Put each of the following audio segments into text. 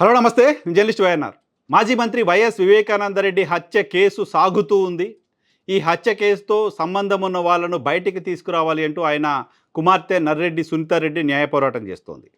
Hello నమస్తే. Journalist YNR. మాజీ మంత్రి వైఎస్ వివేకానందరెడ్డి హత్య కేసు సాగుతూ ఉంది. ఈ హత్య కేసుతో సంబంధం ఉన్న వాళ్ళను బయటికి తీసుకురావాలి అంటూ ఆయన కుమార్తె నర్రెడ్డి సునీతారెడ్డి న్యాయ పోరాటం చేస్తోంది.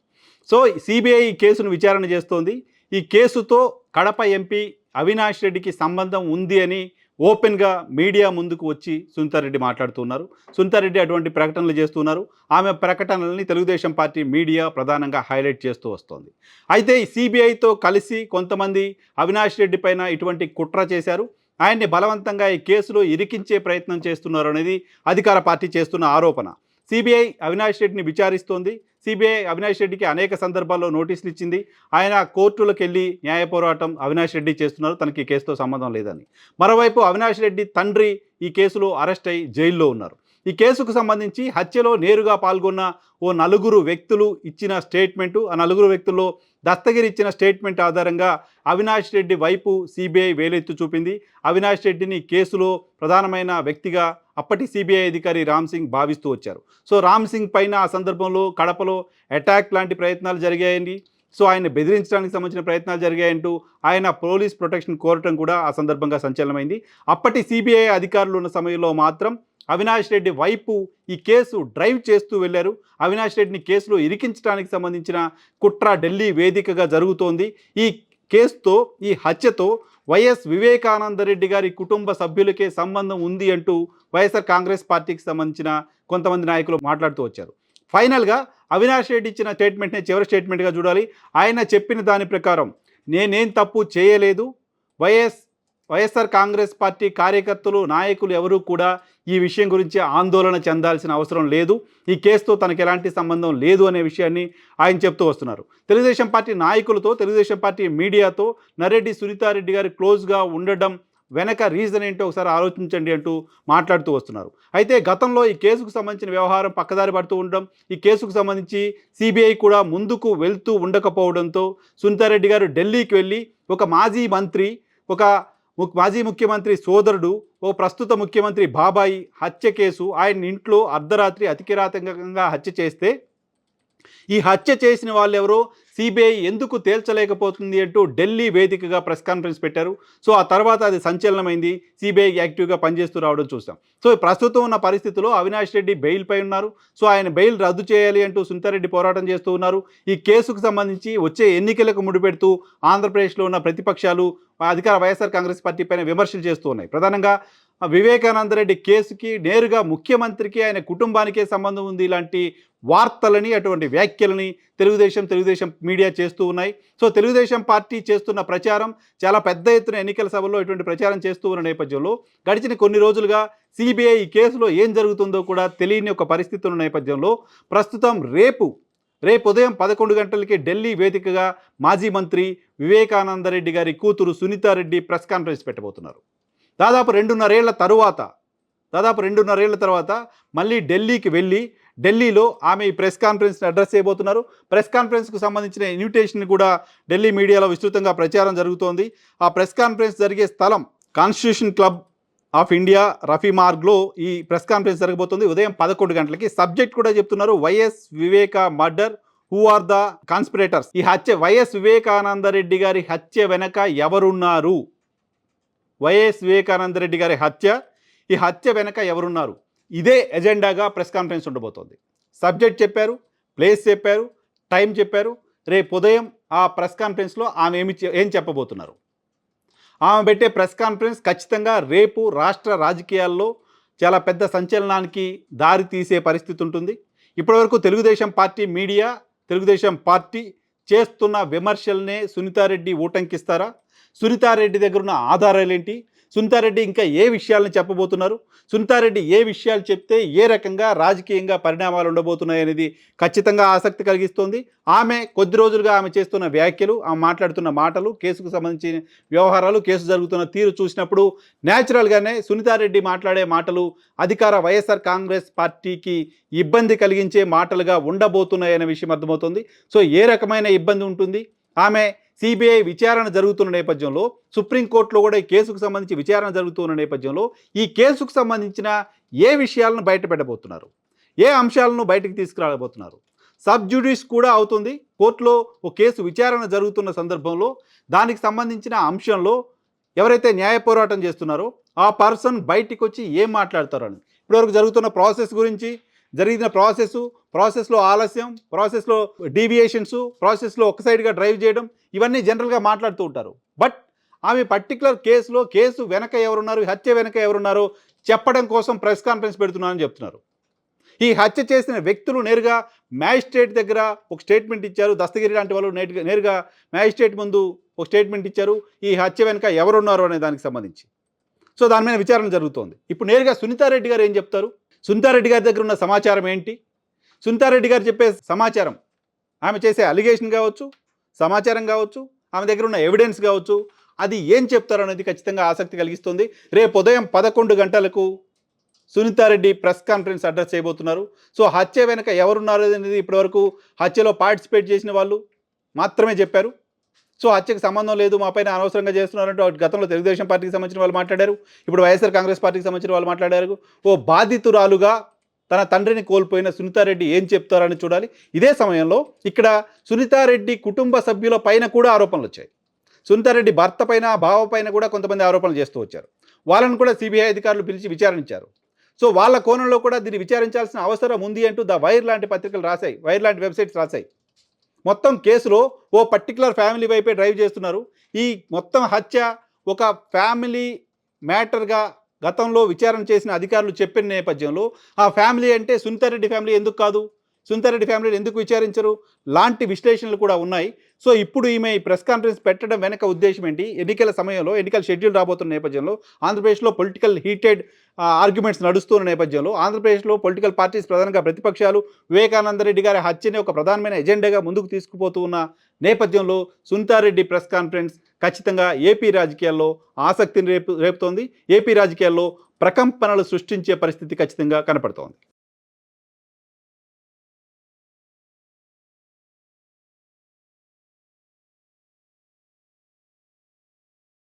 సో సిబిఐ ఈ కేసును విచారణ చేస్తోంది. ఈ కేసుతో కడప ఎంపీ అవినాష్ రెడ్డికి సంబంధం ఉంది అని ఓపెన్గా మీడియా ముందుకు వచ్చి సునీతారెడ్డి మాట్లాడుతున్నారు. సునీతారెడ్డి అటువంటి ప్రకటనలు చేస్తున్నారు. ఆమె ప్రకటనల్ని తెలుగుదేశం పార్టీ మీడియా ప్రధానంగా హైలైట్ చేస్తూ వస్తోంది. అయితే సిబిఐతో కలిసి కొంతమంది అవినాష్ రెడ్డి పైన ఇటువంటి కుట్ర చేశారు. ఆయన్ని బలవంతంగా ఈ కేసులో ఇరికించే ప్రయత్నం చేస్తున్నారు అనేది అధికార పార్టీ చేస్తున్న ఆరోపణ. సిబిఐ అవినాష్ రెడ్డిని విచారిస్తోంది. సిబిఐ అవినాష్ రెడ్డికి అనేక సందర్భాల్లో నోటీసులు ఇచ్చింది ఆయన కోర్టులకు వెళ్ళి న్యాయ పోరాటం అవినాష్ రెడ్డి చేస్తున్నారు. తనకి కేసుతో సంబంధం లేదని. మరోవైపు అవినాష్ రెడ్డి తండ్రి ఈ కేసులో అరెస్ట్ అయి జైల్లో ఉన్నారు. ఈ కేసుకు సంబంధించి హత్యలో నేరుగా పాల్గొన్న ఓ నలుగురు వ్యక్తులు ఇచ్చిన స్టేట్మెంటు ఆ నలుగురు వ్యక్తుల్లో దస్తగిరి ఇచ్చిన స్టేట్మెంట్ ఆధారంగా అవినాష్ రెడ్డి వైపు సిబిఐ వేలెత్తు చూపింది. అవినాష్ రెడ్డిని కేసులో ప్రధానమైన వ్యక్తిగా అప్పటి సిబిఐ అధికారి రామ్ సింగ్ భావిస్తూ వచ్చారు. సో రామ్ సింగ్ పైన ఆ సందర్భంలో కడపలో అటాక్ లాంటి ప్రయత్నాలు జరిగాయండి. సో ఆయన బెదిరించడానికి సంబంధించిన ప్రయత్నాలు జరిగాయంటూ ఆయన పోలీస్ ప్రొటెక్షన్ కోరటం కూడా ఆ సందర్భంగా సంచలనమైంది. అప్పటి సిబిఐ అధికారులు ఉన్న సమయంలో మాత్రం అవినాష్ రెడ్డి వైపు ఈ కేసు డ్రైవ్ చేస్తూ వెళ్ళారు. అవినాష్ రెడ్డిని కేసులో ఇరికించడానికి సంబంధించిన కుట్ర ఢిల్లీ వేదికగా జరుగుతోంది. ఈ కేసుతో ఈ హత్యతో వైఎస్ వివేకానందరెడ్డి గారి కుటుంబ సభ్యులకే సంబంధం ఉంది అంటూ వైఎస్ఆర్ కాంగ్రెస్ పార్టీకి సంబంధించిన కొంతమంది నాయకులు మాట్లాడుతూ వచ్చారు. ఫైనల్గా అవినాష్ రెడ్డి ఇచ్చిన స్టేట్మెంట్నే చివరి స్టేట్మెంట్గా చూడాలి. ఆయన చెప్పిన దాని ప్రకారం నేనేం తప్పు చేయలేదు. వైఎస్ వైఎస్ఆర్ కాంగ్రెస్ పార్టీ కార్యకర్తలు నాయకులు ఎవరూ కూడా ఈ విషయం గురించి ఆందోళన చెందాల్సిన అవసరం లేదు. ఈ కేసుతో తనకు ఎలాంటి సంబంధం లేదు అనే విషయాన్ని ఆయన చెప్తూ వస్తున్నారు. తెలుగుదేశం పార్టీ నాయకులతో తెలుగుదేశం పార్టీ మీడియాతో నరెడ్డి సునీతారెడ్డి గారు క్లోజ్గా ఉండడం వెనక రీజన్ ఏంటో ఒకసారి ఆలోచించండి అంటూ మాట్లాడుతూ వస్తున్నారు. అయితే గతంలో ఈ కేసుకు సంబంధించిన వ్యవహారం పక్కదారి పడుతూ ఉండడం ఈ కేసుకు సంబంధించి సిబిఐ కూడా ముందుకు వెళ్తూ ఉండకపోవడంతో సునీతారెడ్డి గారు ఢిల్లీకి వెళ్ళి ఒక మాజీ మంత్రి ఒక మాజీ ముఖ్యమంత్రి సోదరుడు ఓ ప్రస్తుత ముఖ్యమంత్రి బాబాయి హత్య కేసు ఆయన ఇంట్లో అర్ధరాత్రి అతికిరాతకంగా హత్య చేస్తే ఈ హత్య చేసిన వాళ్ళెవరో సిబిఐ ఎందుకు తేల్చలేకపోతుంది అంటూ ఢిల్లీ వేదికగా ప్రెస్ కాన్ఫరెన్స్ పెట్టారు. సో ఆ తర్వాత అది సంచలనమైంది. సిబిఐ యాక్టివ్గా పనిచేస్తూ రావడం చూసాం సో ప్రస్తుతం ఉన్న పరిస్థితిలో అవినాష్ రెడ్డి బెయిల్ పై ఉన్నారు. సో ఆయన బెయిల్ రద్దు చేయాలి అంటూ సునీతారెడ్డి పోరాటం చేస్తూ ఉన్నారు. ఈ కేసుకు సంబంధించి వచ్చే ఎన్నికలకు ముడిపెడుతూ ఆంధ్రప్రదేశ్లో ఉన్న ప్రతిపక్షాలు అధికార వైఎస్ఆర్ కాంగ్రెస్ పార్టీ పైన విమర్శలు చేస్తూ ఉన్నాయి. ప్రధానంగా వివేకానంద రెడ్డి కేసుకి నేరుగా ముఖ్యమంత్రికి ఆయన కుటుంబానికే సంబంధం ఉంది ఇలాంటి వార్తలని అటువంటి వ్యాఖ్యలని తెలుగుదేశం తెలుగుదేశం మీడియా చేస్తూ ఉన్నాయి. సో తెలుగుదేశం పార్టీ చేస్తున్న ప్రచారం చాలా పెద్ద ఎత్తున ఎన్నికల సభల్లో ఇటువంటి ప్రచారం చేస్తూ ఉన్న నేపథ్యంలో గడిచిన కొన్ని రోజులుగా సిబిఐ ఈ కేసులో ఏం జరుగుతుందో కూడా తెలియని ఒక పరిస్థితి ఉన్న నేపథ్యంలో ప్రస్తుతం రేపు రేపు ఉదయం పదకొండు గంటలకి ఢిల్లీ వేదికగా మాజీ మంత్రి వివేకానందరెడ్డి గారి కూతురు సునీతారెడ్డి ప్రెస్ కాన్ఫరెన్స్ పెట్టబోతున్నారు. దాదాపు రెండున్నరేళ్ళ తరువాత దాదాపు రెండున్నరేళ్ళ తర్వాత మళ్ళీ ఢిల్లీకి వెళ్ళి ఢిల్లీలో ఆమె ఈ ప్రెస్ కాన్ఫరెన్స్ని అడ్రస్ చేయబోతున్నారు. ప్రెస్ కాన్ఫరెన్స్కు సంబంధించిన ఇన్విటేషన్ కూడా ఢిల్లీ మీడియాలో విస్తృతంగా ప్రచారం జరుగుతోంది. ఆ ప్రెస్ కాన్ఫరెన్స్ జరిగే స్థలం constitution club of India Rafi మార్గ్లో ఈ ప్రెస్ కాన్ఫరెన్స్ జరగబోతుంది. ఉదయం పదకొండు గంటలకి. సబ్జెక్ట్ కూడా చెప్తున్నారు. YS Viveka murder who are the conspirators. ఈ హత్య వైఎస్ వివేకానందరెడ్డి గారి హత్య వెనక ఎవరున్నారు? వైఎస్ వివేకానందరెడ్డి గారి హత్య. ఈ హత్య వెనక ఎవరున్నారు? ఇదే ఎజెండాగా ప్రెస్ కాన్ఫరెన్స్ ఉండబోతోంది. సబ్జెక్ట్ చెప్పారు ప్లేస్ చెప్పారు టైం చెప్పారు. రేపు ఉదయం ఆ ప్రెస్ కాన్ఫరెన్స్లో ఆమె ఏమి చె- ఏం చెప్పబోతున్నారు? ఆమె పెట్టే ప్రెస్ కాన్ఫరెన్స్ ఖచ్చితంగా రేపు రాష్ట్ర రాజకీయాల్లో చాలా పెద్ద సంచలనానికి దారి తీసే పరిస్థితి ఉంటుంది. ఇప్పటివరకు Telugu Desam party media Telugu Desam party చేస్తున్న విమర్శలనే సునీతారెడ్డి ఊటంకిస్తారా? సునీతారెడ్డి దగ్గర ఉన్న ఆధారాలు ఏంటి సునీతారెడ్డి ఇంకా ఏ విషయాలను చెప్పబోతున్నారు? సునీతారెడ్డి ఏ విషయాలు చెప్తే ఏ రకంగా రాజకీయంగా పరిణామాలు ఉండబోతున్నాయి అనేది ఖచ్చితంగా ఆసక్తి కలిగిస్తోంది. ఆమె కొద్ది రోజులుగా ఆమె చేస్తున్న వ్యాఖ్యలు ఆమె మాట్లాడుతున్న మాటలు కేసుకు సంబంధించిన వ్యవహారాలు కేసు జరుగుతున్న తీరు చూసినప్పుడు న్యాచురల్గానే సునీతారెడ్డి మాట్లాడే మాటలు అధికార వైఎస్ఆర్ కాంగ్రెస్ పార్టీకి ఇబ్బంది కలిగించే మాటలుగా ఉండబోతున్నాయనే విషయం అర్థమవుతుంది. సో ఏ రకమైన ఇబ్బంది ఉంటుంది? ఆమె సిబిఐ విచారణ జరుగుతున్న నేపథ్యంలో సుప్రీంకోర్టులో కూడా ఈ కేసుకు సంబంధించి విచారణ జరుగుతున్న నేపథ్యంలో ఈ కేసుకు సంబంధించిన ఏ విషయాలను బయటపెట్టబోతున్నారు? ఏ అంశాలను బయటకు తీసుకురాబోతున్నారు? సబ్ జ్యుడిస్ కూడా అవుతుంది. కోర్టులో ఒక కేసు విచారణ జరుగుతున్న సందర్భంలో దానికి సంబంధించిన అంశంలో ఎవరైతే న్యాయ పోరాటం చేస్తున్నారో ఆ పర్సన్ బయటికి వచ్చి ఏం మాట్లాడతారని. అని ఇప్పటివరకు జరుగుతున్న ప్రాసెస్ గురించి జరిగిన ప్రాసెస్ ప్రాసెస్లో ఆలస్యం ప్రాసెస్లో డీవియేషన్స్ ప్రాసెస్లో ఒక సైడ్గా డ్రైవ్ చేయడం ఇవన్నీ జనరల్గా మాట్లాడుతూ ఉంటారు. బట్ ఆమె పర్టికులర్ కేసులో కేసు వెనక ఎవరున్నారు హత్య వెనక ఎవరున్నారో చెప్పడం కోసం ప్రెస్ కాన్ఫరెన్స్ పెడుతున్నారని చెప్తున్నారు. ఈ హత్య చేసిన వ్యక్తులు నేరుగా మ్యాజిస్ట్రేట్ దగ్గర ఒక స్టేట్మెంట్ ఇచ్చారు దస్తగిరి లాంటి వాళ్ళు నేరుగా నేరుగా మ్యాజిస్ట్రేట్ ముందు ఒక స్టేట్మెంట్ ఇచ్చారు ఈ హత్య వెనుక ఎవరున్నారు అనే దానికి సంబంధించి. సో దాని మీద విచారణ జరుగుతోంది. ఇప్పుడు నేరుగా సునీతారెడ్డి గారు ఏం చెప్తారు? సునీతారెడ్డి గారి దగ్గర ఉన్న సమాచారం ఏంటి? సునీతారెడ్డి గారు చెప్పే సమాచారం ఆమె చేసే అలిగేషన్ కావచ్చు సమాచారం కావచ్చు ఆమె దగ్గర ఉన్న ఎవిడెన్స్ కావచ్చు అది ఏం చెప్తారు అనేది ఖచ్చితంగా ఆసక్తి కలిగిస్తుంది. రేపు ఉదయం పదకొండు గంటలకు సునీతారెడ్డి ప్రెస్ కాన్ఫరెన్స్ అడ్రస్ చేయబోతున్నారు. సో హత్య వెనక ఎవరున్నారు అనేది ఇప్పటివరకు హత్యలో పార్టిసిపేట్ చేసిన వాళ్ళు మాత్రమే చెప్పారు. సో హత్యకు సంబంధం లేదు మా పైన అనవసరంగా చేస్తున్నారంటూ గతంలో తెలుగుదేశం పార్టీకి సంబంధించిన వాళ్ళు మాట్లాడారు ఇప్పుడు వైఎస్ఆర్ కాంగ్రెస్ పార్టీకి సంబంధించిన వాళ్ళు మాట్లాడారు. ఓ బాధితురాలుగా తన తండ్రిని కోల్పోయిన సునీతారెడ్డి ఏం చెప్తారని చూడాలి. ఇదే సమయంలో ఇక్కడ సునీతారెడ్డి కుటుంబ సభ్యుల పైన కూడా ఆరోపణలు వచ్చాయి. సునీతారెడ్డి భర్త పైన బావ పైన కూడా కొంతమంది ఆరోపణలు చేస్తూ వచ్చారు. వాళ్ళని కూడా సిబిఐ అధికారులు పిలిచి విచారించారు. సో వాళ్ళ కోణంలో కూడా దీన్ని విచారించాల్సిన అవసరం ఉంది అంటూ ద వైర్ లాంటి పత్రికలు రాశాయి. వైర్ లాంటి వెబ్సైట్స్ రాశాయి. మొత్తం కేసులో ఓ పర్టికులర్ ఫ్యామిలీ వైపే డ్రైవ్ చేస్తున్నారు. ఈ మొత్తం హత్య ఒక ఫ్యామిలీ మ్యాటర్గా గతంలో విచారణ చేసిన అధికారులు చెప్పిన నేపథ్యంలో ఆ ఫ్యామిలీ అంటే సునీతారెడ్డి ఫ్యామిలీ ఎందుకు కాదు? సునీతారెడ్డి ఫ్యామిలీని ఎందుకు విచారించరు? లాంటి విశ్లేషణలు కూడా ఉన్నాయి. సో ఇప్పుడు ఈమె ఈ ప్రెస్ కాన్ఫరెన్స్ పెట్టడం వెనక ఉద్దేశం ఏంటి? ఎన్నికల సమయంలో ఎన్నికల షెడ్యూల్ రాబోతున్న నేపథ్యంలో ఆంధ్రప్రదేశ్లో పొలిటికల్ హీటెడ్ ఆర్గ్యుమెంట్స్ నడుస్తున్న నేపథ్యంలో ఆంధ్రప్రదేశ్లో పొలిటికల్ పార్టీస్ ప్రధానంగా ప్రతిపక్షాలు వివేకానంద రెడ్డి గారి హత్యని ఒక ప్రధానమైన ఎజెండాగా ముందుకు తీసుకుపోతూ ఉన్న నేపథ్యంలో సునీతారెడ్డి ప్రెస్ కాన్ఫరెన్స్ ఖచ్చితంగా ఏపీ రాజకీయాల్లో ఆసక్తిని రేపు రేపుతోంది. ఏపీ రాజకీయాల్లో ప్రకంపనలు సృష్టించే పరిస్థితి ఖచ్చితంగా కనపడుతోంది.